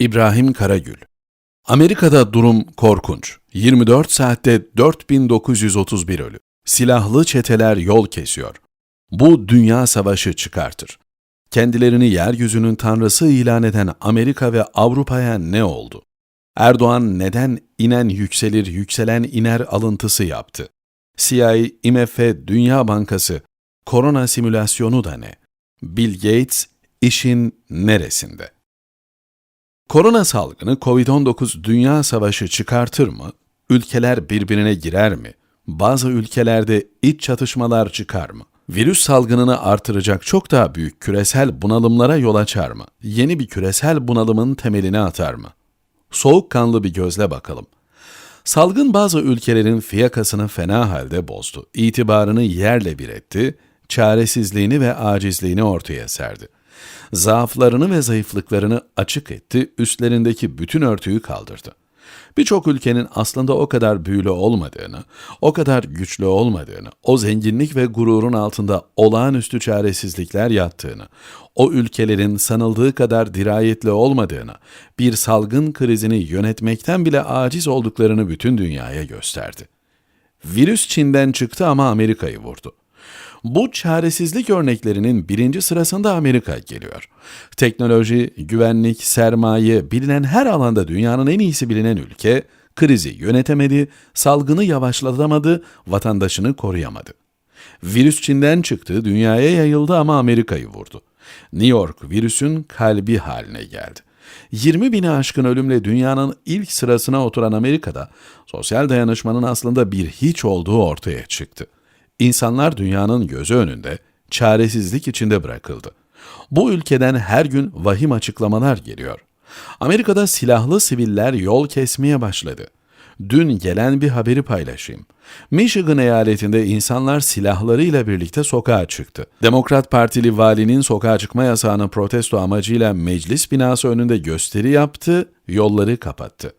İbrahim Karagül Amerika'da durum korkunç. 24 saatte 4931 ölü. Silahlı çeteler yol kesiyor. Bu dünya savaşı çıkartır. Kendilerini yeryüzünün tanrısı ilan eden Amerika ve Avrupa'ya ne oldu? Erdoğan neden inen yükselir, yükselen iner alıntısı yaptı? CIA, IMF, Dünya Bankası, korona simülasyonu da ne? Bill Gates işin neresinde? Korona salgını COVID-19 dünya savaşı çıkartır mı? Ülkeler birbirine girer mi? Bazı ülkelerde iç çatışmalar çıkar mı? Virüs salgınını artıracak çok daha büyük küresel bunalımlara yol açar mı? Yeni bir küresel bunalımın temelini atar mı? Soğukkanlı bir gözle bakalım. Salgın bazı ülkelerin fiyakasını fena halde bozdu. İtibarını yerle bir etti, çaresizliğini ve acizliğini ortaya serdi. Zaaflarını ve zayıflıklarını açık etti, üstlerindeki bütün örtüyü kaldırdı. Birçok ülkenin aslında o kadar büyülü olmadığını, o kadar güçlü olmadığını, o zenginlik ve gururun altında olağanüstü çaresizlikler yattığını, o ülkelerin sanıldığı kadar dirayetli olmadığını, bir salgın krizini yönetmekten bile aciz olduklarını bütün dünyaya gösterdi. Virüs Çin'den çıktı ama Amerika'yı vurdu. Bu çaresizlik örneklerinin birinci sırasında Amerika geliyor. Teknoloji, güvenlik, sermaye, bilinen her alanda dünyanın en iyisi bilinen ülke, krizi yönetemedi, salgını yavaşlatamadı, vatandaşını koruyamadı. Virüs Çin'den çıktı, dünyaya yayıldı ama Amerika'yı vurdu. New York virüsün kalbi haline geldi. 20 bini aşkın ölümle dünyanın ilk sırasına oturan Amerika'da sosyal dayanışmanın aslında bir hiç olduğu ortaya çıktı. İnsanlar dünyanın gözü önünde çaresizlik içinde bırakıldı. Bu ülkeden her gün vahim açıklamalar geliyor. Amerika'da silahlı siviller yol kesmeye başladı. Dün gelen bir haberi paylaşayım. Michigan eyaletinde insanlar silahlarıyla birlikte sokağa çıktı. Demokrat Partili valinin sokağa çıkma yasağını protesto amacıyla meclis binası önünde gösteri yaptı, yolları kapattı.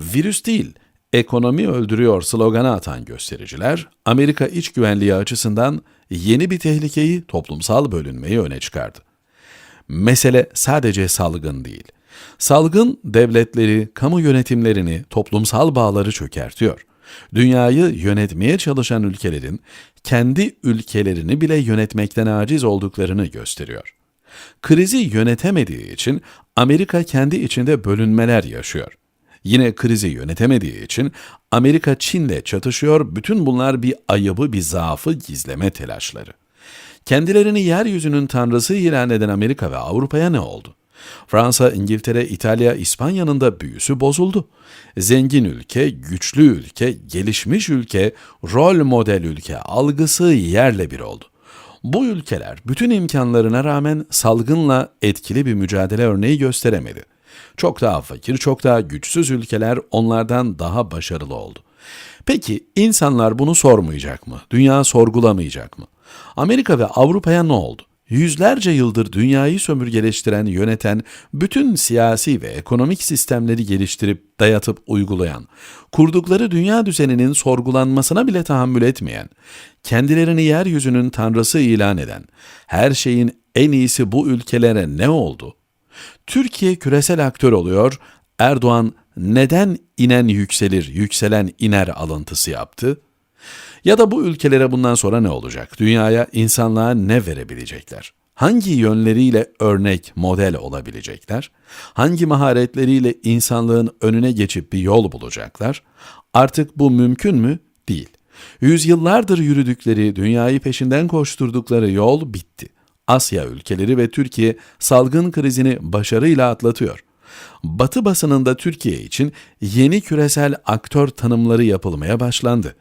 Virüs değil, ekonomi öldürüyor sloganı atan göstericiler, Amerika iç güvenliği açısından yeni bir tehlikeyi, toplumsal bölünmeyi öne çıkardı. Mesele sadece salgın değil. Salgın devletleri, kamu yönetimlerini, toplumsal bağları çökertiyor. Dünyayı yönetmeye çalışan ülkelerin kendi ülkelerini bile yönetmekten aciz olduklarını gösteriyor. Krizi yönetemediği için Amerika kendi içinde bölünmeler yaşıyor. Yine krizi yönetemediği için Amerika Çin'le çatışıyor, bütün bunlar bir ayıbı, bir zaafı gizleme telaşları. Kendilerini yeryüzünün tanrısı ilan eden Amerika ve Avrupa'ya ne oldu? Fransa, İngiltere, İtalya, İspanya'nın da büyüsü bozuldu. Zengin ülke, güçlü ülke, gelişmiş ülke, rol model ülke algısı yerle bir oldu. Bu ülkeler bütün imkanlarına rağmen salgınla etkili bir mücadele örneği gösteremedi. Çok daha fakir, çok daha güçsüz ülkeler onlardan daha başarılı oldu. Peki insanlar bunu sormayacak mı? Dünya sorgulamayacak mı? Amerika ve Avrupa'ya ne oldu? Yüzlerce yıldır dünyayı sömürgeleştiren, yöneten, bütün siyasi ve ekonomik sistemleri geliştirip, dayatıp, uygulayan, kurdukları dünya düzeninin sorgulanmasına bile tahammül etmeyen, kendilerini yeryüzünün tanrısı ilan eden, her şeyin en iyisi bu ülkelere ne oldu? Türkiye küresel aktör oluyor, Erdoğan neden inen yükselir, yükselen iner alıntısı yaptı? Ya da bu ülkelere bundan sonra ne olacak? Dünyaya, insanlığa ne verebilecekler? Hangi yönleriyle örnek, model olabilecekler? Hangi maharetleriyle insanlığın önüne geçip bir yol bulacaklar? Artık bu mümkün mü? Değil. Yüzyıllardır yürüdükleri, dünyayı peşinden koşturdukları yol bitti. Asya ülkeleri ve Türkiye salgın krizini başarıyla atlatıyor. Batı basınında Türkiye için yeni küresel aktör tanımları yapılmaya başlandı.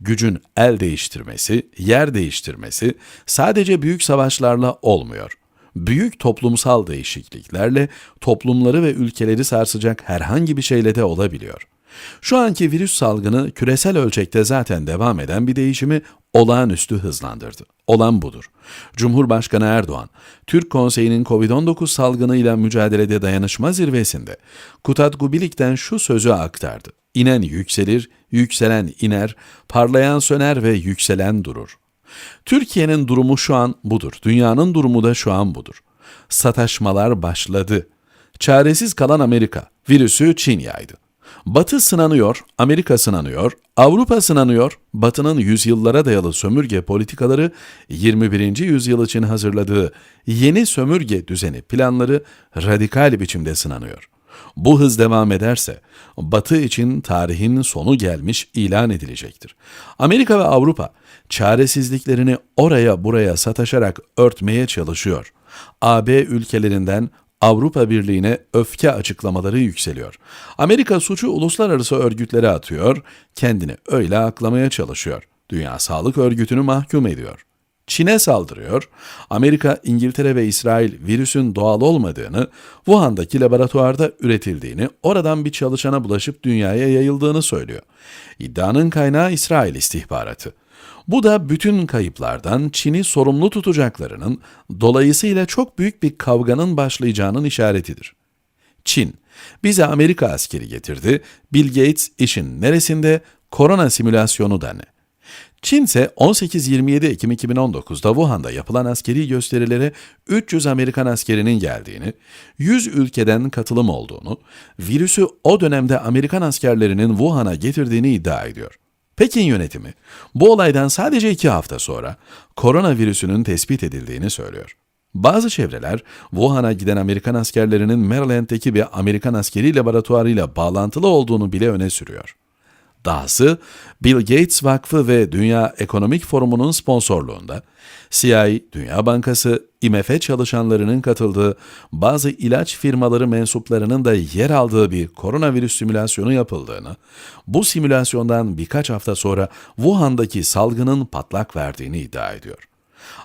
Gücün el değiştirmesi, yer değiştirmesi sadece büyük savaşlarla olmuyor. Büyük toplumsal değişikliklerle toplumları ve ülkeleri sarsacak herhangi bir şeyle de olabiliyor. Şu anki virüs salgını küresel ölçekte zaten devam eden bir değişimi olağanüstü hızlandırdı. Olan budur. Cumhurbaşkanı Erdoğan, Türk Konseyi'nin COVID-19 salgınıyla mücadelede dayanışma zirvesinde Kutat Gubilik'ten şu sözü aktardı. İnen yükselir, yükselen iner, parlayan söner ve yükselen durur. Türkiye'nin durumu şu an budur. Dünyanın durumu da şu an budur. Sataşmalar başladı. Çaresiz kalan Amerika, virüsü Çin yaydı. Batı sınanıyor, Amerika sınanıyor, Avrupa sınanıyor, Batı'nın yüzyıllara dayalı sömürge politikaları 21. yüzyıl için hazırladığı yeni sömürge düzeni planları radikal biçimde sınanıyor. Bu hız devam ederse Batı için tarihin sonu gelmiş ilan edilecektir. Amerika ve Avrupa çaresizliklerini oraya buraya sataşarak örtmeye çalışıyor. AB ülkelerinden Avrupa Birliği'ne öfke açıklamaları yükseliyor. Amerika suçu uluslararası örgütlere atıyor, kendini öyle aklamaya çalışıyor. Dünya Sağlık Örgütü'nü mahkum ediyor. Çin'e saldırıyor. Amerika, İngiltere ve İsrail virüsün doğal olmadığını, Wuhan'daki laboratuvarda üretildiğini, oradan bir çalışana bulaşıp dünyaya yayıldığını söylüyor. İddianın kaynağı İsrail istihbaratı. Bu da bütün kayıplardan Çin'i sorumlu tutacaklarının, dolayısıyla çok büyük bir kavganın başlayacağının işaretidir. Çin, bize Amerika askeri getirdi, Bill Gates işin neresinde, korona simülasyonu da ne? Çin ise 18-27 Ekim 2019'da Wuhan'da yapılan askeri gösterilere 300 Amerikan askerinin geldiğini, 100 ülkeden katılım olduğunu, virüsü o dönemde Amerikan askerlerinin Wuhan'a getirdiğini iddia ediyor. Pekin yönetimi bu olaydan sadece iki hafta sonra koronavirüsünün tespit edildiğini söylüyor. Bazı çevreler Wuhan'a giden Amerikan askerlerinin Maryland'deki bir Amerikan askeri laboratuvarıyla bağlantılı olduğunu bile öne sürüyor. Dahası Bill Gates Vakfı ve Dünya Ekonomik Forumu'nun sponsorluğunda CIA, Dünya Bankası, IMF çalışanlarının katıldığı bazı ilaç firmaları mensuplarının da yer aldığı bir koronavirüs simülasyonu yapıldığını, bu simülasyondan birkaç hafta sonra Wuhan'daki salgının patlak verdiğini iddia ediyor.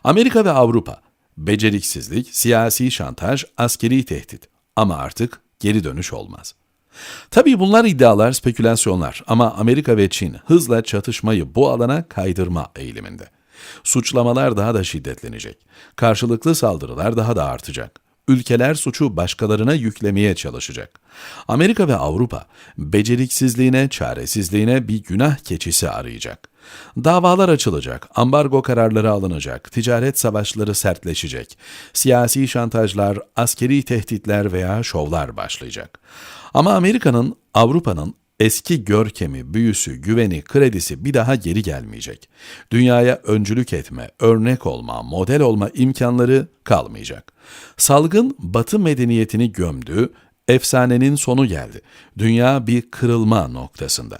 Amerika ve Avrupa, beceriksizlik, siyasi şantaj, askeri tehdit ama artık geri dönüş olmaz.'' Tabii bunlar iddialar, spekülasyonlar ama Amerika ve Çin hızla çatışmayı bu alana kaydırma eğiliminde. Suçlamalar daha da şiddetlenecek. Karşılıklı saldırılar daha da artacak. Ülkeler suçu başkalarına yüklemeye çalışacak. Amerika ve Avrupa beceriksizliğine, çaresizliğine bir günah keçisi arayacak. Davalar açılacak, ambargo kararları alınacak, ticaret savaşları sertleşecek, siyasi şantajlar, askeri tehditler veya şovlar başlayacak. Ama Amerika'nın, Avrupa'nın eski görkemi, büyüsü, güveni, kredisi bir daha geri gelmeyecek. Dünyaya öncülük etme, örnek olma, model olma imkanları kalmayacak. Salgın Batı medeniyetini gömdü, efsanenin sonu geldi. Dünya bir kırılma noktasında.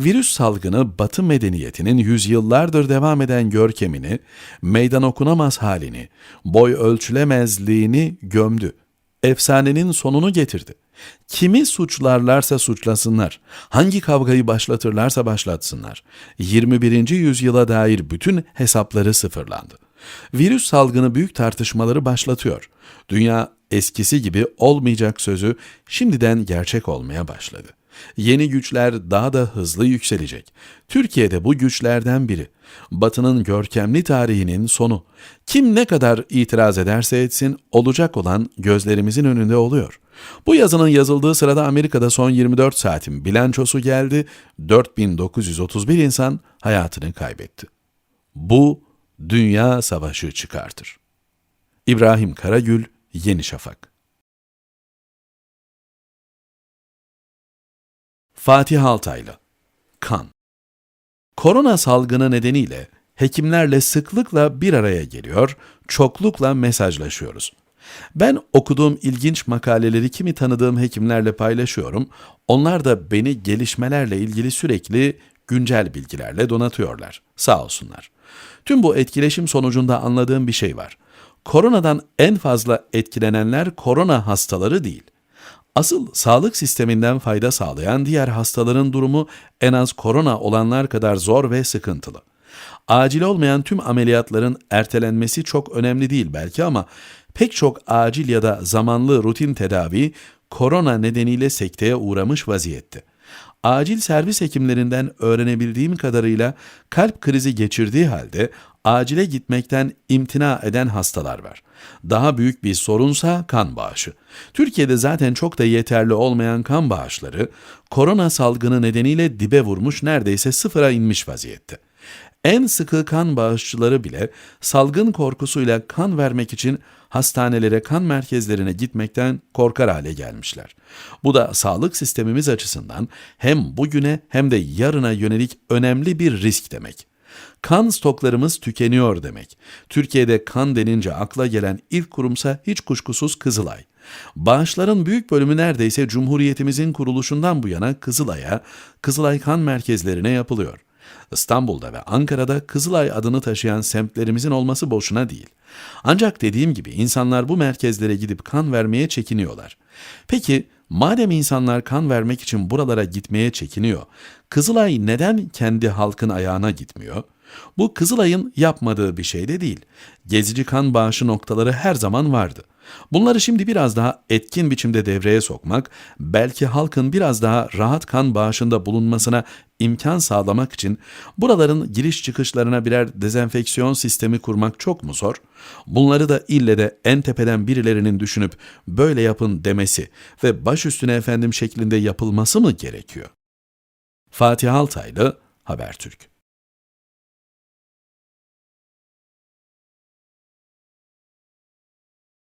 Virüs salgını Batı medeniyetinin yüzyıllardır devam eden görkemini, meydan okunamaz halini, boy ölçülemezliğini gömdü. Efsanenin sonunu getirdi. Kimi suçlarlarsa suçlasınlar, hangi kavgayı başlatırlarsa başlatsınlar. 21. yüzyıla dair bütün hesapları sıfırlandı. Virüs salgını büyük tartışmaları başlatıyor. Dünya eskisi gibi olmayacak sözü şimdiden gerçek olmaya başladı. Yeni güçler daha da hızlı yükselecek. Türkiye'de bu güçlerden biri. Batı'nın görkemli tarihinin sonu. Kim ne kadar itiraz ederse etsin olacak olan gözlerimizin önünde oluyor. Bu yazının yazıldığı sırada Amerika'da son 24 saatin bilançosu geldi. 4931 insan hayatını kaybetti. Bu dünya savaşı çıkartır. İbrahim Karagül, Yeni Şafak Fatih Altaylı Kan Korona salgını nedeniyle hekimlerle sıklıkla bir araya geliyor, çoklukla mesajlaşıyoruz. Ben okuduğum ilginç makaleleri kimi tanıdığım hekimlerle paylaşıyorum. Onlar da beni gelişmelerle ilgili sürekli güncel bilgilerle donatıyorlar. Sağ olsunlar. Tüm bu etkileşim sonucunda anladığım bir şey var. Koronadan en fazla etkilenenler korona hastaları değil. Asıl sağlık sisteminden fayda sağlayan diğer hastaların durumu en az korona olanlar kadar zor ve sıkıntılı. Acil olmayan tüm ameliyatların ertelenmesi çok önemli değil belki ama pek çok acil ya da zamanlı rutin tedavi korona nedeniyle sekteye uğramış vaziyette. Acil servis hekimlerinden öğrenebildiğim kadarıyla kalp krizi geçirdiği halde acile gitmekten imtina eden hastalar var. Daha büyük bir sorunsa kan bağışı. Türkiye'de zaten çok da yeterli olmayan kan bağışları korona salgını nedeniyle dibe vurmuş neredeyse sıfıra inmiş vaziyette. En sıkı kan bağışçıları bile salgın korkusuyla kan vermek için hastanelere, kan merkezlerine gitmekten korkar hale gelmişler. Bu da sağlık sistemimiz açısından hem bugüne hem de yarına yönelik önemli bir risk demek. Kan stoklarımız tükeniyor demek. Türkiye'de kan denince akla gelen ilk kurumsa hiç kuşkusuz Kızılay. Bağışların büyük bölümü neredeyse Cumhuriyetimizin kuruluşundan bu yana Kızılay'a, Kızılay kan merkezlerine yapılıyor. İstanbul'da ve Ankara'da Kızılay adını taşıyan semtlerimizin olması boşuna değil. Ancak dediğim gibi insanlar bu merkezlere gidip kan vermeye çekiniyorlar. Peki madem insanlar kan vermek için buralara gitmeye çekiniyor, Kızılay neden kendi halkın ayağına gitmiyor? Bu Kızılay'ın yapmadığı bir şey de değil. Gezici kan bağışı noktaları her zaman vardı. Bunları şimdi biraz daha etkin biçimde devreye sokmak, belki halkın biraz daha rahat kan bağışında bulunmasına imkan sağlamak için buraların giriş çıkışlarına birer dezenfeksiyon sistemi kurmak çok mu zor? Bunları da ille de en tepeden birilerinin düşünüp böyle yapın demesi ve baş üstüne efendim şeklinde yapılması mı gerekiyor? Fatih Altaylı, Habertürk